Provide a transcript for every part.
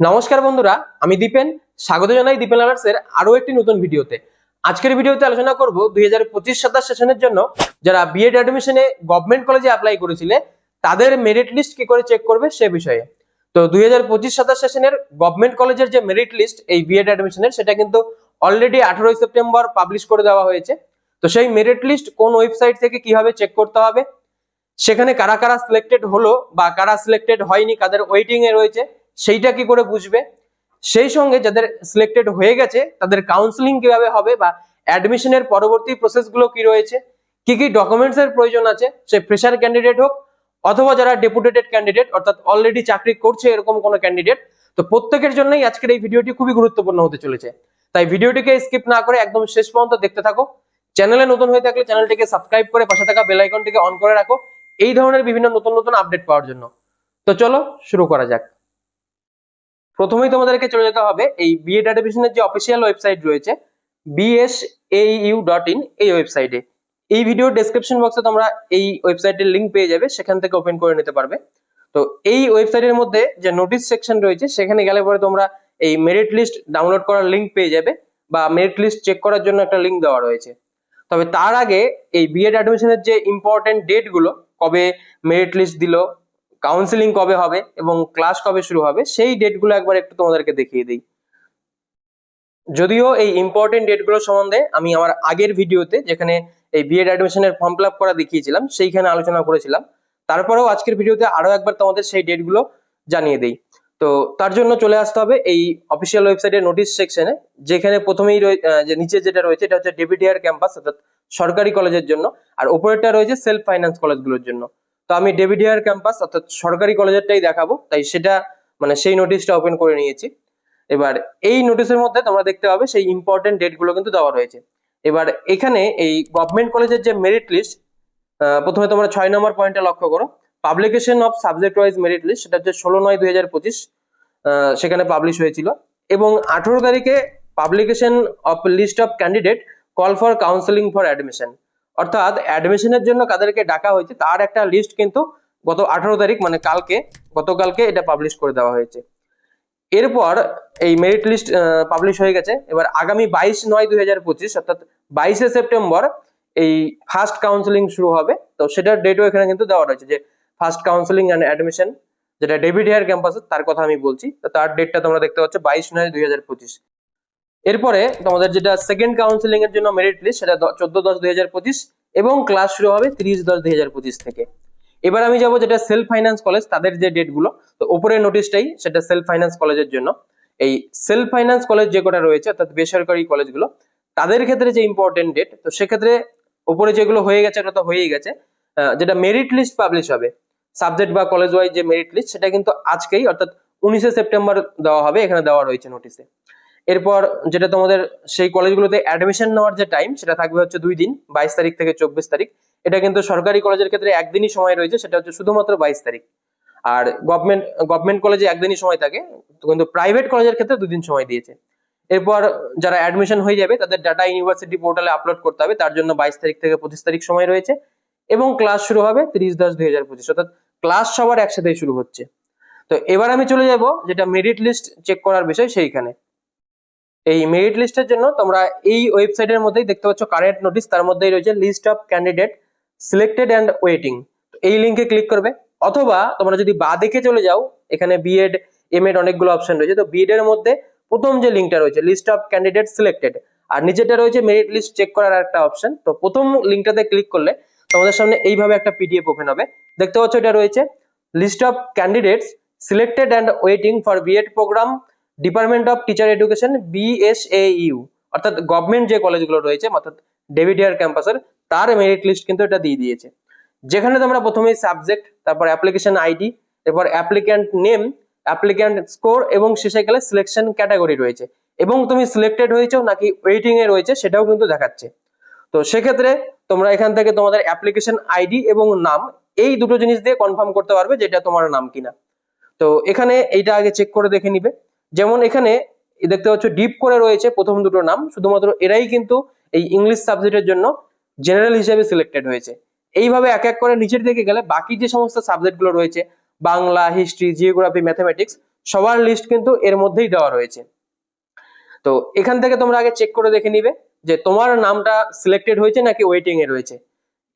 নমস্কার বন্ধুরা, আমি দীপেন। স্বাগত জানাই দীপেন আলার্টসের আরও একটি নতুন ভিডিওতে। আজকের ভিডিওতে আলোচনা করব দুই হাজার পঁচিশ সাতাশ সেশনের জন্য যারা বিএড অ্যাডমিশনে গভর্নমেন্ট কলেজে অ্যাপ্লাই করেছিলে, তাদের মেরিট লিস্ট কি করে চেক করবে সে বিষয়ে। তো দুই হাজার পঁচিশ সাতাশ সেশনের গভর্নমেন্ট কলেজের যে মেরিট লিস্ট এই বিএড অ্যাডমিশনের সেটা কিন্তু অলরেডি আঠারোই সেপ্টেম্বর পাবলিশ করে দেওয়া হয়েছে। তো সেই মেরিট লিস্ট কোন ওয়েবসাইট থেকে কীভাবে চেক করতে হবে, সেখানে কারা কারা সিলেক্টেড হলো বা কারা সিলেক্টেড হয়নি, কাদের ওয়েটিং এ রয়েছে সেইটা কি করে বুঝবে? সেই সঙ্গে যাদের সিলেক্টেড হয়ে গেছে, তাদের কাউন্সিলিং কীভাবে হবে বা অ্যাডমিশনের পরবর্তী প্রসেসগুলো কি রয়েছে? কি কি ডকুমেন্টস এর প্রয়োজন আছে? সে ফ্রেশার ক্যান্ডিডেট হোক অথবা যারা ডেপুটেটেড ক্যান্ডিডেট অর্থাৎ অলরেডি চাকরি করছে এরকম কোনো ক্যান্ডিডেট তো প্রত্যেকের জন্যই আজকের এই ভিডিওটি খুবই গুরুত্বপূর্ণ হতে চলেছে। তাই ভিডিওটিকে স্কিপ না করে একদম শেষ পর্যন্ত দেখতে থাকো। চ্যানেলে নতুন হয়ে থাকলে চ্যানেলটিকে সাবস্ক্রাইব করে পাশে থাকা বেল আইকনটিকে অন করে রাখো। এই ধরনের বিভিন্ন নতুন নতুন আপডেট পাওয়ার জন্য। তো চলো শুরু করা যাক। প্রথমেই তোমাদেরকে চলে যেতে হবে এই বিএড অ্যাডমিশনের যে অফিসিয়াল ওয়েবসাইট রয়েছে বিএসএইউ ডট ইন এই ওয়েবসাইটে এই ভিডিও ডেসক্রিপশন বক্সে তোমরা এই ওয়েবসাইটের লিংক পেয়ে যাবে, সেখান থেকে ওপেন করে নিতে পারবে। তো এই ওয়েবসাইটের মধ্যে যে নোটিশ সেকশন রয়েছে, সেখানে গেলে পরে তোমরা এই মেরিট লিস্ট ডাউনলোড করার লিংক পেয়ে যাবে বা মেরিট লিস্ট চেক করার জন্য একটা লিংক দেওয়া রয়েছে। তবে তার আগে এই বিএড অ্যাডমিশনের যে ইম্পর্টেন্ট ডেটগুলো কবে মেরিট লিস্ট দিল কাউন্সিলিং কবে হবে এবং ক্লাস কবে শুরু হবে, সেই ডেটগুলো একবার একটু তোমাদেরকে দেখিয়ে দিই। যদিও এই ইম্পর্টেন্ট ডেটগুলো সম্বন্ধে আমি আমার আগের ভিডিওতে যেখানে এই বিএড অ্যাডমিশনের ফর্ম ফিল করা দেখিয়েছিলাম, সেইখানে আলোচনা করেছিলাম। তারপরেও আজকের ভিডিওতে আরও একবার তোমাদের সেই ডেটগুলো জানিয়ে দিই। তো তার জন্য চলে আসতে হবে এই অফিসিয়াল ওয়েবসাইটের নোটিশ সেকশনে যেখানে প্রথমেই যে নিচে যেটা রয়েছে, এটা হচ্ছে ডেবিটিয়ার ক্যাম্পাস অর্থাৎ সরকারি কলেজের জন্য। আর উপরেরটা রয়েছে সেলফ ফাইন্যান্স কলেজগুলোর জন্য। তো আমি ডেভিডিয়ার ক্যাম্পাস অর্থাৎ সরকারি কলেজেরটাই দেখাবো। তাই সেটা মানে সেই নোটিশটা ওপেন করে নিয়েছি। এবার এই নোটিশের মধ্যে তোমরা দেখতে পাবে সেই ইম্পর্টেন্ট ডেটগুলো কিন্তু দেওয়া রয়েছে। এবার এখানে এই গভর্নমেন্ট কলেজের যে মেরিট লিস্ট প্রথমে তোমরা ছয় নম্বর পয়েন্টটা লক্ষ্য করো। Publication of subject wise merit list সেটা হচ্ছে ষোলো নয় দুই হাজার পঁচিশ সেখানে পাবলিশ হয়েছিল। এবং আঠেরো তারিখে publication of list of candidate call for counselling for admission অর্থাৎ অ্যাডমিশনের জন্য কাদেরকে ডাকা হয়েছে, তার একটা লিস্ট কিন্তু গত আঠারো তারিখ মানে কালকে, গতকালকে এটা পাবলিশ করে দেওয়া হয়েছে। এরপর এই মেরিট লিস্ট পাবলিশ হয়ে গেছে। এবার আগামী বাইশ নয় দুই হাজার পঁচিশ, অর্থাৎ বাইশে সেপ্টেম্বর এই ফার্স্ট কাউন্সিলিং শুরু হবে। তো সেটার ডেটও এখানে কিন্তু দেওয়া রয়েছে যে ফার্স্ট কাউন্সিলিং অ্যান্ড অ্যাডমিশন যেটা ডেভিড হেয়ার ক্যাম্পাসে তার কথা আমি বলছি। তো তার ডেটটা তোমরা দেখতে পাচ্ছ বাইশ নয় দুই হাজার পঁচিশ। এরপরে তোমাদের যেটা সেকেন্ড কাউন্সিলিং এর জন্য মেরিট লিস্ট সেটা চোদ্দ দশ দুই এবং ক্লাস শুরু হবে তিরিশ দশ দুই থেকে। এবার আমি যাব যেটা সেলফ ফাইন্যান্স কলেজ তাদের যে ডেটগুলো, তো উপরের নোটিশটাই সেটা সেলফ ফাইন্যান্স কলেজের জন্য। এই সেলফ ফাইন্যান্স কলেজ যে কটা রয়েছে, অর্থাৎ বেসরকারি কলেজগুলো তাদের ক্ষেত্রে যে ইম্পর্টেন্ট ডেট তো সেক্ষেত্রে উপরে যেগুলো হয়ে গেছে, ওটা তো হয়েই গেছে। যেটা মেরিট লিস্ট পাবলিশ হবে সাবজেক্ট বা কলেজ ওয়াইজ যে মেরিট লিস্ট সেটা কিন্তু আজকেই, অর্থাৎ উনিশে সেপ্টেম্বর দেওয়া হবে, এখানে দেওয়া রয়েছে নোটিশে এরপর যেটা তোমাদের সেই কলেজগুলোতে অ্যাডমিশন নেওয়ার যে টাইম সেটা থাকবে হচ্ছে দুই দিন, বাইশ তারিখ থেকে চব্বিশ তারিখ। এটা কিন্তু সরকারি কলেজের ক্ষেত্রে একদিনই সময় রয়েছে, সেটা হচ্ছে শুধুমাত্র বাইশ তারিখ। আর গভর্নমেন্ট গভর্নমেন্ট কলেজে একদিনই সময় থাকে কিন্তু প্রাইভেট কলেজের ক্ষেত্রে দুদিন সময় দিয়েছে। এরপর যারা অ্যাডমিশন হয়ে যাবে, তাদের ডাটা ইউনিভার্সিটি পোর্টালে আপলোড করতে হবে, তার জন্য বাইশ তারিখ থেকে পঁচিশ তারিখ সময় রয়েছে। এবং ক্লাস শুরু হবে তিরিশ দশ দুই হাজার পঁচিশ, অর্থাৎ ক্লাস সবার একসাথেই শুরু হচ্ছে। তো এবার আমি চলে যাব, যেটা মেরিট লিস্ট চেক করার বিষয়, সেইখানে। এই মেরিট লিস্টের জন্য তোমরা এই ওয়েবসাইটের মধ্যেই দেখতে পাচ্ছ কারেন্ট নোটিস তার মধ্যেই রয়েছে list of candidate selected and waiting এই লিঙ্কে ক্লিক করবে, অথবা তোমরা যদি বা দিকে চলে যাও, এখানে বিএড এম এড অনেকগুলো অপশন রয়েছে। তো বিএড এর মধ্যে প্রথম যে লিঙ্কটা রয়েছে লিস্ট অফ ক্যান্ডিডেট সিলেক্টেড আর নিচেটা রয়েছে মেরিট লিস্ট চেক করার একটা অপশন তো প্রথম লিঙ্কটাতে ক্লিক করলে তোমাদের সামনে এইভাবে একটা পিডিএফ ওপেন হবে। দেখতে পাচ্ছ এটা রয়েছে list of candidates selected and waiting for BEd programme department of teacher education BSAU অর্থাৎ গভর্নমেন্ট যে কলেজগুলো রয়েছে, অর্থাৎ ডেভিডিয়ার ক্যাম্পাসের তার মেরিট লিস্ট কিন্তু এটা দিয়ে দিয়েছে। যেখানে তোমরা প্রথমেই সাবজেক্ট তারপর অ্যাপ্লিকেশন আইডি এরপর অ্যাপ্লিক্যান্ট নেম অ্যাপ্লিক্যান্ট স্কোর এবং শেষে গেলে সিলেকশন ক্যাটাগরি রয়েছে। এবং তুমি সিলেক্টেড হয়েছো নাকি ওয়েটিং এ রয়েছে সেটাও কিন্তু দেখাচ্ছে। তো সেক্ষেত্রে তোমরা এখান থেকে তোমাদের অ্যাপ্লিকেশন আইডি এবং নাম, এই দুটো জিনিস দিয়ে কনফার্ম করতে পারবে যেটা তোমার নাম কিনা। তো এখানে এইটা আগে চেক করে দেখে নিবে। যেমন এখানে দেখতে পাচ্ছ ডিপ করে রয়েছে প্রথম দুটো নাম, শুধুমাত্র এরাই কিন্তু এই ইংলিশ সাবজেক্টের জন্য জেনারেল হিসেবে সিলেক্টেড হয়েছে। এইভাবে এক এক করে নিচের দিকে গেলে বাকি যে সমস্ত সাবজেক্টগুলো রয়েছে, বাংলা হিস্ট্রি জিওগ্রাফি ম্যাথমেটিক্স সবার লিস্ট কিন্তু এর মধ্যেই দেওয়া রয়েছে। তো এখান থেকে তোমরা আগে চেক করে দেখে নিবে যে তোমার নামটা সিলেক্টেড হয়েছে নাকি ওয়েটিং এ রয়েছে।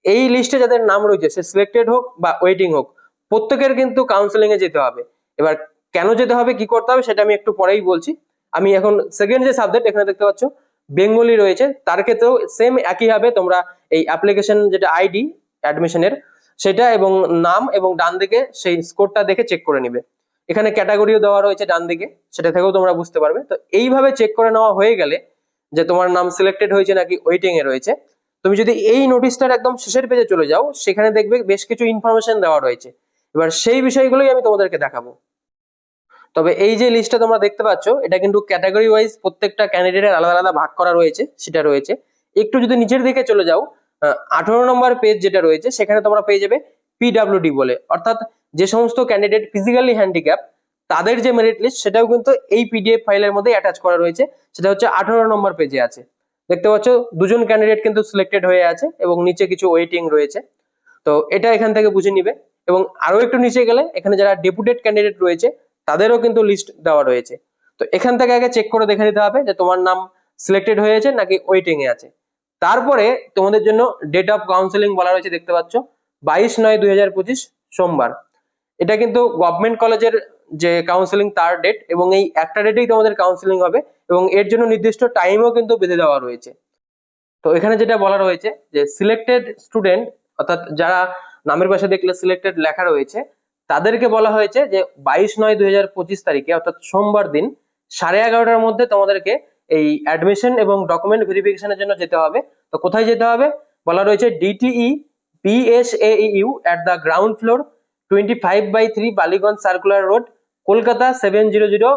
এই লিস্টে যাদের নাম রয়েছে, সে সিলেক্টেড হোক বা ওয়েটিং হোক, প্রত্যেকের কিন্তু কাউন্সেলিং এ যেতে হবে। এবার কেন যেতে হবে, কি করতে হবে সেটা আমি একটু পরেই বলছি। আমি এখন সেকেন্ড যে সাবজেক্ট এখানে দেখতে পাচ্ছ, বেঙ্গলি রয়েছে। তার ক্ষেত্রেও সেম একই ভাবে তোমরা এই অ্যাপ্লিকেশন যেটা আইডি অ্যাডমিশনের সেটা এবং নাম এবং ডান দিকে সেই স্কোরটা দেখে চেক করে নিবে। এখানে ক্যাটাগরিও দেওয়া রয়েছে ডান দিকে, সেটা থেকেও তোমরা বুঝতে পারবে। তো এইভাবে চেক করে নেওয়া হয়ে গেলে যে তোমার নাম সিলেক্টেড হয়েছে নাকি ওয়েটিং এ রয়েছে, তুমি যদি এই নোটিশটার একদম শেষের পেজে চলে যাও, সেখানে দেখবে বেশ কিছু ইনফরমেশন দেওয়া রয়েছে। এবার সেই বিষয়গুলোই আমি তোমাদেরকে দেখাবো। তবে এই যে লিস্টটা তোমরা দেখতে পাচ্ছ, এটা কিন্তু ক্যাটাগরি ওয়াইজ প্রত্যেকটা ক্যান্ডিডেটের আলাদা আলাদা ভাগ করা রয়েছে, সেটা রয়েছে। একটু যদি নিচের দিকে চলে যাও আঠারো নম্বর পেজ যেটা রয়েছে, সেখানে তোমরা পেয়ে যাবে পিডাব্লিউডি বলে। অর্থাৎ যে সমস্ত ক্যান্ডিডেট ফিজিক্যালি হ্যান্ডিক্যাপ তাদের যে মেরিট লিস্ট সেটাও কিন্তু এই পিডিএফ ফাইলের মধ্যে অ্যাটাচ করা রয়েছে। সেটা হচ্ছে আঠারো নম্বর পেজে আছে। দেখতে পাচ্ছ, দুজন ক্যান্ডিডেট কিন্তু সিলেক্টেড হয়ে আছে এবং নিচে কিছু ওয়েটিং রয়েছে। তো এটা এখান থেকে বুঝে নিবে। এবং আরও একটু নিচে গেলে, এখানে যারা ডেপুটেড ক্যান্ডিডেট রয়েছে তাদেরও কিন্তু লিস্ট দেওয়া রয়েছে। তো এখান থেকে আগে চেক করে দেখে নিতে হবে যে তোমার নাম সিলেক্টেড হয়েছে নাকি ওয়েটিং এ আছে। তারপরে তোমাদের জন্য ডেট অফ কাউন্সিলিং বলা রয়েছে, দেখতে পাচ্ছ, বাইশ নয় দুই সোমবার। এটা কিন্তু গভর্নমেন্ট কলেজের যে কাউন্সিলিং তার ডেট এবং এই একটা ডেটেই তোমাদের কাউন্সিলিং হবে এবং এর জন্য নির্দিষ্ট টাইমও কিন্তু বেঁধে দেওয়া রয়েছে। তো এখানে যেটা বলা রয়েছে যে সিলেক্টেড স্টুডেন্ট অর্থাৎ যারা নামের পাশে দেখলে সিলেক্টেড লেখা রয়েছে তাদেরকে বলা হয়েছে যে বাইশ নয় দুই তারিখে, অর্থাৎ সোমবার দিন, সাড়ে এগারোটার মধ্যে তোমাদেরকে এই অ্যাডমিশন এবং ডকুমেন্ট ভেরিফিকেশনের জন্য যেতে হবে। তো কোথায় যেতে হবে? বলা রয়েছে DTE BSAU at the ground floor twenty five by three Ballygunge circular road Kolkata seven zero zero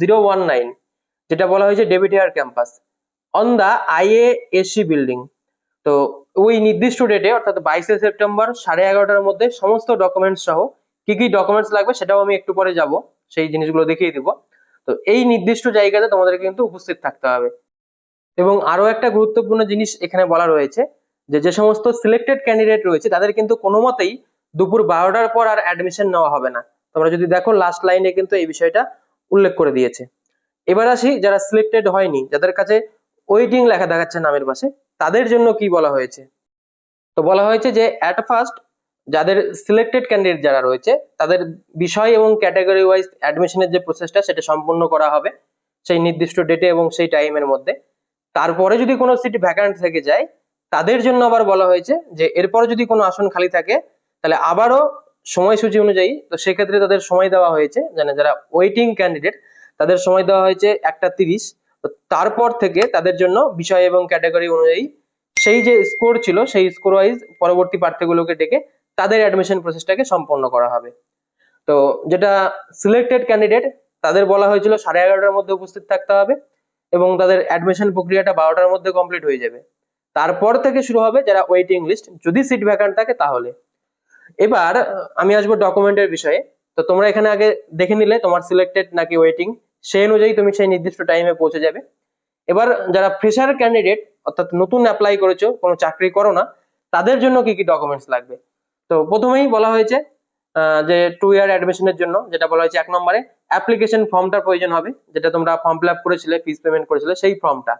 zero one nine যেটা বলা হয়েছে David Hare campus on the IASC building তো ওই নির্দিষ্ট ডেটে অর্থাৎ বাইশে সেপ্টেম্বর, সাড়ে এগারোটার মধ্যে সমস্ত ডকুমেন্টস সহ কি কি ডকুমেন্টস লাগবে সেটাও আমি একটু পরে যাব, সেই জিনিসগুলো দেখিয়ে দিব। তো এই নির্দিষ্ট জায়গাতে তোমাদের কিন্তু উপস্থিত থাকতে হবে। এবং আরও একটা গুরুত্বপূর্ণ জিনিস এখানে বলা রয়েছে, যে যে সমস্ত সিলেক্টেড ক্যান্ডিডেট রয়েছে, তাদের কিন্তু কোনো মতেই দুপুর বারোটার পর আর অ্যাডমিশন নেওয়া হবে না। তোমরা যদি দেখো লাস্ট লাইনে কিন্তু এই বিষয়টা উল্লেখ করে দিয়েছে। এবার আসি, যারা সিলেক্টেড হয়নি, যাদের কাছে ওয়েটিং লেখা দেখাচ্ছে নামের পাশে, তাদের জন্য কি বলা হয়েছে? তো বলা হয়েছে যে অ্যাট ফার্স্ট যাদের সিলেক্টেড ক্যান্ডিডেট যারা রয়েছে, তাদের বিষয় এবং ক্যাটাগরি ওয়াইজ অ্যাডমিশনের যে প্রসেসটা সেটা সম্পূর্ণ করা হবে সেই নির্দিষ্ট ডেটে এবং সেই টাইমের মধ্যে। তারপরে যদি কোনো সিট ভ্যাকান্ট থেকে যায়, তাদের জন্য আবার বলা হয়েছে যে, এরপরে যদি কোনো আসন খালি থাকে, তাহলে আবারও সময়সূচি অনুযায়ী, তো সেক্ষেত্রে তাদের সময় দেওয়া হয়েছে মানে যারা ওয়েটিং ক্যান্ডিডেট তাদের সময় দেওয়া হয়েছে একটা তিরিশ। তারপর থেকে তাদের জন্য বিষয় এবং ক্যাটাগরি অনুযায়ী, সেই যে স্কোর ছিল, সেই স্কোর ওয়াইজ পরবর্তী প্রার্থীগুলোকে ডেকে তাদের অ্যাডমিশন প্রসেসটাকে সম্পন্ন করা হবে। তো যেটা সিলেক্টেড ক্যান্ডিডেট তাদের বলা হয়েছিল সাড়ে এগারোটার মধ্যে উপস্থিত থাকতে হবে এবং তাদের অ্যাডমিশন প্রক্রিয়াটা বারোটার মধ্যে কমপ্লিট হয়ে যাবে। তারপর থেকে শুরু হবে যারা ওয়েটিং লিস্ট যদি সিট ভ্যাকান্ট থাকে তাহলে। এবার, আমি আসব ডকুমেন্টের বিষয়ে। তো তোমরা এখানে আগে দেখে নিলে তোমার সিলেক্টেড নাকি ওয়েটিং সেই অনুযায়ী তুমি সেই নির্দিষ্ট টাইমে পৌঁছে যাবে। এবার যারা ফ্রেশার ক্যান্ডিডেট অর্থাৎ নতুন অ্যাপ্লাই করেছ, কোনো চাকরি করো না, তাদের জন্য কি কি ডকুমেন্টস লাগবে? তো প্রথমেই বলা হয়েছে যে টু ইয়ার অ্যাডমিশনের জন্য, যেটা বলা হয়েছে এক নম্বরে অ্যাপ্লিকেশন ফর্মটার প্রয়োজন হবে, যেটা তোমরা ফর্ম ফিল করেছিলে ফিস পেমেন্ট করেছিলে, সেই ফর্মটা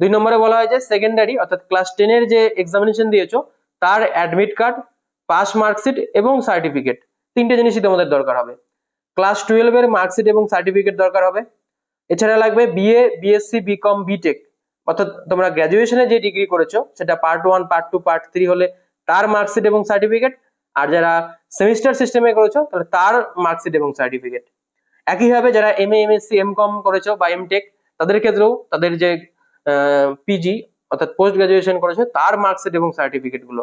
দুই নম্বরে বলা হয়েছে সেকেন্ডারি অর্থাৎ ক্লাস টেনের যে এক্সামিনেশন দিয়েছ, তার অ্যাডমিট কার্ড পাস মার্কশিট এবং সার্টিফিকেট তিনটে জিনিসই তোমাদের দরকার হবে। ক্লাস টুয়েলভ এর মার্কশিট এবং সার্টিফিকেট দরকার হবে। এছাড়া লাগবে বিএ বিএসসি বিকম বিটেক অর্থাৎ তোমরা গ্র্যাজুয়েশনে যে ডিগ্রি করেছ, সেটা part one part two part three হলে তার মার্কশিট এবং সার্টিফিকেট আর যারা সেমিস্টার সিস্টেমে করেছ, তাহলে তার মার্কশিট এবং সার্টিফিকেট একইভাবে যারা M A MSc M com করেছ বা এম টেক তাদের ক্ষেত্রেও তাদের যে পিজি অর্থাৎ পোস্ট গ্রাজুয়েশন করেছ, তার মার্কশিট এবং সার্টিফিকেটগুলো।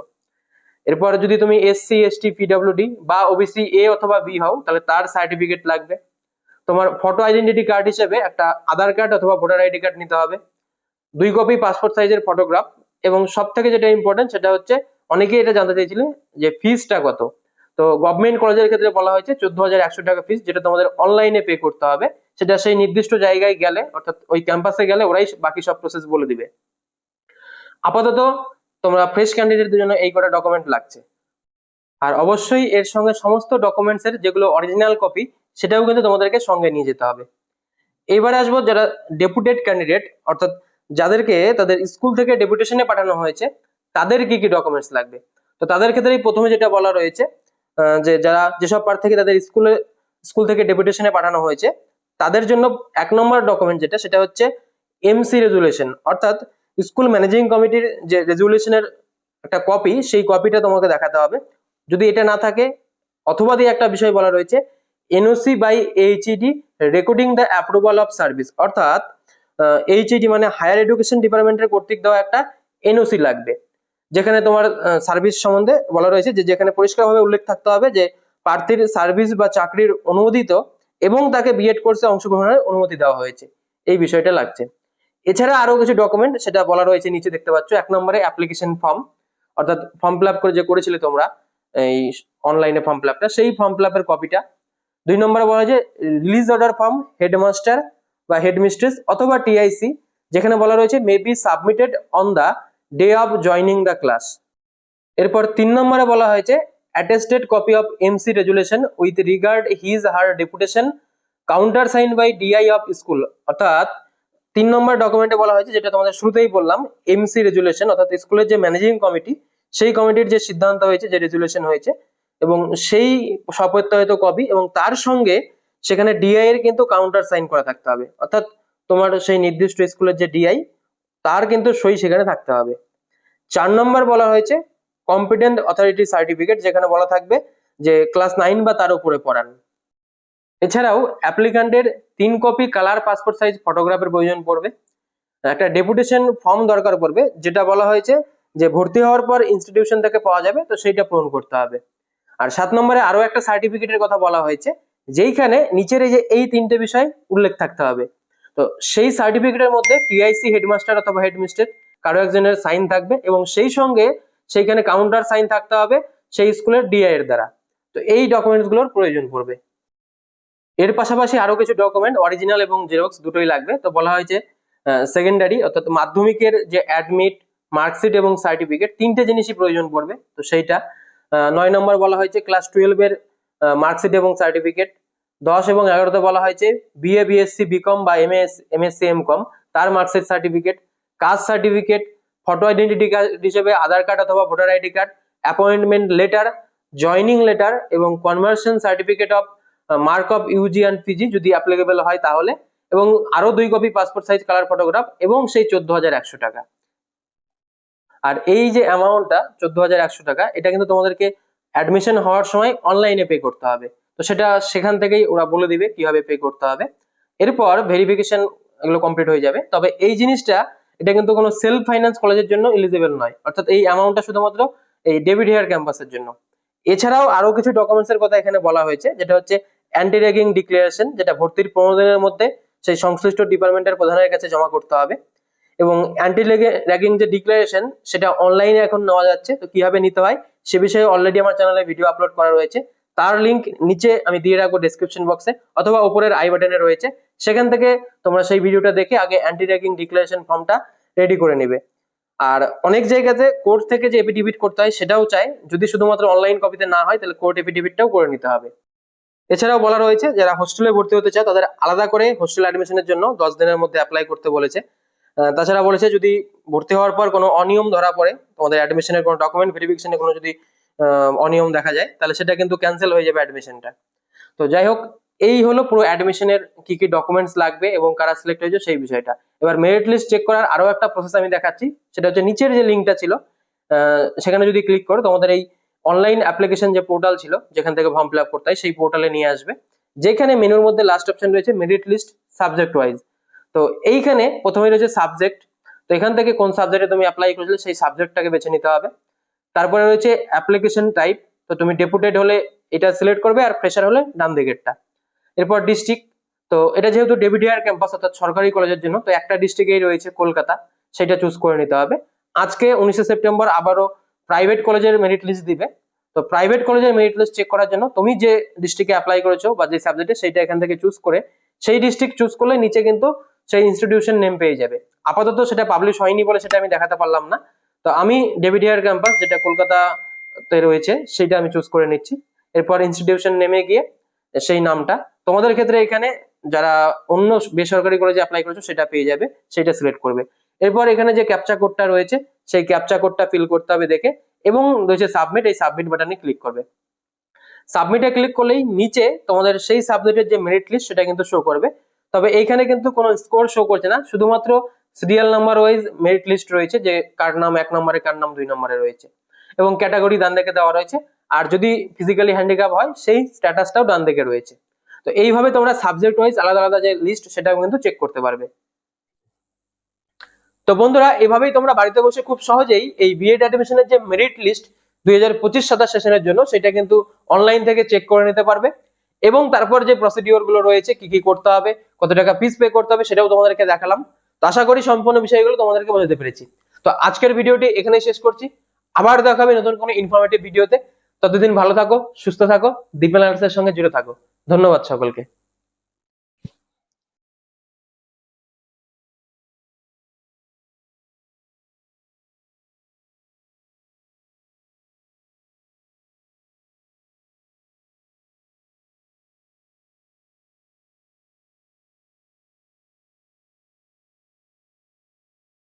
এরপর যদি তুমি এস এসসি এসটি পিডব্লিউডি বা ওবিসি এ অথবা বি হও, তাহলে তার সার্টিফিকেট লাগবে। তোমার ফটো আইডেন্টিটি কার্ড হিসেবে একটা আধার কার্ড অথবা ভোটার আইডি কার্ড নিতে হবে। দুই কপি পাসপোর্ট সাইজের ফটোগ্রাফ এবং সব থেকে যেটা ইম্পর্টেন্ট সেটা হচ্ছে অনেকেই এটা জানতে চাইছিলেন যে ফিসটা কত। তো গভর্নমেন্ট কলেজের ক্ষেত্রে বলা হয়েছে চোদ্দ হাজার একশো টাকা ফিস যেটা তোমাদের অনলাইনে পে করতে হবে। সেটা সেই নির্দিষ্ট জায়গায় গেলে, অর্থাৎ ওই ক্যাম্পাসে গেলে ওরাই বাকি সব প্রসেস বলে দিবে। আপাতত তোমরা ফ্রেশ ক্যান্ডিডেটদের জন্য এই কটা ডকুমেন্ট লাগছে। আর অবশ্যই এর সঙ্গে সমস্ত ডকুমেন্টস এর যেগুলো অরিজিনাল কপি সেটাও কিন্তু তোমাদেরকে সঙ্গে নিয়ে যেতে হবে। এবারে আসব যারা ডেপুটেড ক্যান্ডিডেট অর্থাৎ যাদেরকে তাদের স্কুল থেকে ডেপুটেশনে পাঠানো হয়েছে তাদের কি কি ডকুমেন্টস লাগবে? তো তাদের ক্ষেত্রেই প্রথমে যেটা বলা রয়েছে যে যারা যেসব প্রার্থীকে তাদের স্কুলে স্কুল থেকে ডেপুটেশনে পাঠানো হয়েছে, তাদের জন্য এক নম্বর ডকুমেন্ট যেটা, সেটা হচ্ছে এমসি রেজুলেশন অর্থাৎ স্কুল ম্যানেজিং কমিটির যে রেজুলেশনের একটা কপি সেই কপিটা তোমাকে দেখাতে হবে। যদি এটা না থাকে, অথবা দিয়ে একটা বিষয় বলা রয়েছে NOC by HED recording the approval of service অর্থাৎ এইচইডি মানে হায়ার এডুকেশন ডিপার্টমেন্টের কর্তৃক দেওয়া একটা এনওসি লাগবে। যেখানে তোমার সার্ভিস সম্বন্ধে বলা রয়েছে যে যেখানে পরিষ্কারভাবে উল্লেখ থাকতে হবে যে প্রার্থীর সার্ভিস বা চাকরির অনুমোদিত এবং তাকে বিএড কোর্সে অংশগ্রহণের অনুমতি দেওয়া হয়েছে। এই বিষয়টা লাগছে। এছাড়া আরও কিছু ডকুমেন্ট সেটা বলা রয়েছে, নিচে দেখতে পাচ্ছ, এক নম্বরে অ্যাপ্লিকেশন ফর্ম অর্থাৎ ফর্ম ফিল করে যে করেছিলে তোমরা, এই অনলাইনে ফর্ম ফিল সেই ফর্ম ফিল কপিটা দুই নম্বরে বলা হয়েছে রিলিজ অর্ডার ফর্ম হেডমাস্টার বা হেডমিস্ট্রেস অথবা টিআইসি যেখানে বলা রয়েছে may be submitted on the day of joining the class এরপর তিন নম্বরে বলা হয়েছে attested copy of MC resolution with regard his her deputation counter sign by DI of school অর্থাৎ তিন নম্বর ডকুমেন্টে বলা হয়েছে, যেটা তোমাদের শুরুতেই বললাম এমসি রেজুলেশন অর্থাৎ স্কুলের যে ম্যানেজিং কমিটি সেই কমিটির যে সিদ্ধান্ত হয়েছে, যে রেজুলেশন হয়েছে, এবং সেই সপত্যায়িত কপি এবং তার সঙ্গে সেখানে ডিআই এর কিন্তু কাউন্টার সাইন করা থাকতে হবে। অর্থাৎ তোমার সেই নির্দিষ্ট স্কুলের যে ডিআই তার কিন্তু সই সেখানে থাকতে হবে। চার নম্বর বলা হয়েছে কম্পিটেন্ট অথরিটি সার্টিফিকেট যেখানে বলা থাকবে যে ক্লাস নাইন বা তার উপরে পড়ান। এছাড়াও অ্যাপ্লিকান্টের তিন কপি কালার পাসপোর্ট সাইজ ফটোগ্রাফের প্রয়োজন পড়বে। একটা ডেপুটেশন ফর্ম দরকার পড়বে, যেটা বলা হয়েছে যে ভর্তি হওয়ার পর ইনস্টিটিউশন থেকে পাওয়া যাবে, তো সেইটা পূরণ করতে হবে। আর সাত নম্বরে আরও একটা সার্টিফিকেটের কথা বলা হয়েছে, যেইখানে নিচের এই যে এই তিনটে বিষয় উল্লেখ থাকতে হবে। তো সেই সার্টিফিকেটের মধ্যে টিআইসি হেডমাস্টার অথবা হেডমিস্টার কারও একজনের সাইন থাকবে এবং সেই সঙ্গে সেইখানে কাউন্টার সাইন থাকতে হবে সেই স্কুলের ডিআই এর দ্বারা। তো এই ডকুমেন্টসগুলোর প্রয়োজন পড়বে। এর পাশাপাশি আরও কিছু ডকুমেন্ট অরিজিনাল এবং জেরক্স দুটোই লাগবে। তো বলা হয়েছে সেকেন্ডারি অর্থাৎ মাধ্যমিকের যে অ্যাডমিট মার্কশিট এবং সার্টিফিকেট তিনটে জিনিসই প্রয়োজন পড়বে। তো সেইটা নয় নম্বর বলা হয়েছে ক্লাস টুয়েলভ এর মার্কশিট এবং সার্টিফিকেট দশ এবং এগারোতে বলা হয়েছে বিএ বিএসসি বিকম বা M S MSc M com তার marksheet certificate caste certificate photo identity card হিসেবে আধার কার্ড অথবা voter ID card appointment letter joining letter এবং conversion certificate of mark of UG and PG যদি applicable হয় তাহলে, এবং আরও দুই copy passport size colour photograph এবং সেই চোদ্দ হাজার একশো টাকা। আর এই যে অ্যামাউন্টটা চোদ্দ হাজার একশো টাকা, এটা কিন্তু তোমাদেরকে অ্যাডমিশন হওয়ার সময় অনলাইনে পে করতে হবে। তো সেটা সেখান থেকেই ওরা বলে দিবে কীভাবে পে করতে হবে। এরপর ভেরিফিকেশন এগুলো কমপ্লিট হয়ে যাবে। তবে এই জিনিসটা, এটা কিন্তু কোনো সেলফ ফাইন্যান্স কলেজের জন্য এলিজিবল নয়। অর্থাৎ এই অ্যামাউন্টটা শুধুমাত্র এই ডেভিড হেয়ার ক্যাম্পাসের জন্য। এছাড়াও আরও কিছু ডকুমেন্টস এর কথা এখানে বলা হয়েছে, যেটা হচ্ছে অ্যান্টি র্যাগিং ডিক্লারেশন যেটা ভর্তির পনেরো দিনের মধ্যে সেই সংশ্লিষ্ট ডিপার্টমেন্টের প্রধানের কাছে জমা করতে হবে। এবং অ্যান্টি র্যাগিং যে ডিক্লারেশন সেটা অনলাইনে এখন নেওয়া যাচ্ছে। তো কীভাবে নিতে হয়, সে বিষয়ে অলরেডি আমার চ্যানেলে ভিডিও আপলোড করা রয়েছে। তার লিংক নিচে আমি দিয়ে রাখব ডেসক্রিপশন বক্সে অথবা উপরের আই বাটনে রয়েছে। সেখান থেকে তোমরা সেই ভিডিওটা দেখে আগে অ্যান্টি র্যাগিং ডিক্লারেশন ফর্মটা রেডি করে নেবে। আর অনেক জায়গাতে কোর্ট থেকে যে এফিডেভিট করতে হয় সেটাও চাই। যদি শুধুমাত্র অনলাইন কপিতে না হয়, তাহলে কোর্ট এফিডেভিটটাও করে নিতে হবে। এছাড়াও বলা রয়েছে, যারা হোস্টেলে ভর্তি হতে চায়, তাদের আলাদা করে হোস্টেল অ্যাডমিশনের জন্য দশ দিনের মধ্যে অ্যাপ্লাই করতে বলেছে। তাছাড়া বলেছে যদি ভর্তি হওয়ার পর কোনো অনিয়ম ধরা পড়ে, তোমাদের অ্যাডমিশনের কোনো ডকুমেন্ট ভেরিফিকেশনে কোনো যদি অনিয়ম দেখা যায়, তাহলে সেটা কিন্তু ক্যান্সেল হয়ে যাবে অ্যাডমিশনটা তো যাই হোক, এই হলো পুরো অ্যাডমিশনের কি কি ডকুমেন্টস লাগবে এবং কারা সিলেক্ট হয়েছে সেই বিষয়টা। এবার মেরিট লিস্ট চেক করার আরও একটা প্রসেস আমি দেখাচ্ছি, সেটা হচ্ছে নিচের যে লিঙ্কটা ছিল সেখানে যদি ক্লিক করো, তোমাদের এই অনলাইন অ্যাপ্লিকেশন যে পোর্টাল ছিল, যেখান থেকে ফর্ম ফিল আপ করতে হয়, সেই পোর্টালে নিয়ে আসবে। যেখানে মেনুর মধ্যে লাস্ট অপশন রয়েছে মেরিট লিস্ট সাবজেক্ট ওয়াইজ তো এইখানে প্রথমে রয়েছে সাবজেক্ট তো এখান থেকে কোন সাবজেক্টে তুমি অ্যাপ্লাই করেছিলে, সেই সাবজেক্টটাকে বেছে নিতে হবে। তারপরে রয়েছে অ্যাপ্লিকেশন টাইপ তো তুমি ডেপুটেড হলে এটা সিলেক্ট করবে আর ফ্রেশার হলে ডান দিকেরটা এরপর ডিস্ট্রিক্ট তো এটা যেহেতু ডেভিডিয়ার ক্যাম্পাস অর্থাৎ সরকারি কলেজের জন্য, তো একটা ডিস্ট্রিক্টেই রয়েছে কলকাতা, সেটা চুজ করে নিতে হবে। আজকে উনিশে সেপ্টেম্বর আবারও প্রাইভেট কলেজের মেরিট লিস্ট দিবে। তো প্রাইভেট কলেজের মেরিট লিস্ট চেক করার জন্য তুমি যে ডিস্ট্রিক্টে অ্যাপ্লাই করেছ বা যে সাবজেক্টে সেইটা এখান থেকে চুজ করে, সেই ডিস্ট্রিক্ট চুজ করলে নিচে কিন্তু সেই ইনস্টিটিউশন নেম পেয়ে যাবে। আপাতত সেটা পাবলিশ হয়নি বলে সেটা আমি দেখাতে পারলাম না। তো আমি ডেভিডিয়ার ক্যাম্পাস যেটা কলকাতাতে রয়েছে সেটা আমি চুজ করে নিচ্ছি। এরপর ইনস্টিটিউশন নেমে গিয়ে সেই নামটা। তোমাদের ক্ষেত্রে এখানে যারা অন্য বেসরকারি কলেজে অ্যাপ্লাই করেছ, সেটা পেয়ে যাবে সেটা সিলেক্ট করবে। এরপর এখানে যে ক্যাপচা কোডটা রয়েছে, সেই ক্যাপচা কোডটা ফিল করতে হবে দেখে, এবং রয়েছে সাবমিট এই সাবমিট বাটনে ক্লিক করবে। সাবমিটে ক্লিক করলেই নিচে তোমাদের সেই সাবজেক্টের যে মেরিট লিস্ট সেটা কিন্তু শো করবে। তবে এইখানে কিন্তু কোনো স্কোর শো করছে না। শুধুমাত্র serial number wise merit list রয়েছে যে কার নাম এক নম্বরে, কার নাম দুই নম্বরে রয়েছে। এবং ক্যাটাগরি ডান দিকে দেওয়া রয়েছে। আর যদি ফিজিক্যালি হ্যান্ডিক্যাপ হয়, সেই স্ট্যাটাসটাও ডান দিকে রয়েছে। তো এইভাবে তোমরা সাবজেক্ট ওয়াইজ আলাদা আলাদা যে লিস্ট সেটাও কিন্তু চেক করতে পারবে। তো বন্ধুরা, এভাবেই তোমরা বাড়িতে বসে খুব সহজেই এই বিএড অ্যাডমিশনের যে মেরিট লিস্ট দুই হাজার পঁচিশ সাতাশ সেশনের জন্য, সেটা কিন্তু অনলাইন থেকে চেক করে নিতে পারবে। এবং তারপর যে প্রসিডিওরগুলো রয়েছে, কি কি করতে হবে, কত টাকা ফিস পে করতে হবে, সেটাও তোমাদেরকে দেখালাম। তো আশা করি সম্পূর্ণ বিষয়গুলো তোমাদেরকে বোঝাতে পেরেছি। তো আজকের ভিডিওটি এখানেই শেষ করছি। আবার দেখা হবে নতুন কোনো ইনফরমেটিভ ভিডিওতে। ততদিন ভালো থাকো, সুস্থ থাকো, দীপেন আর্টসের সঙ্গে জুড়ে থাকো। ধন্যবাদ সকলকে।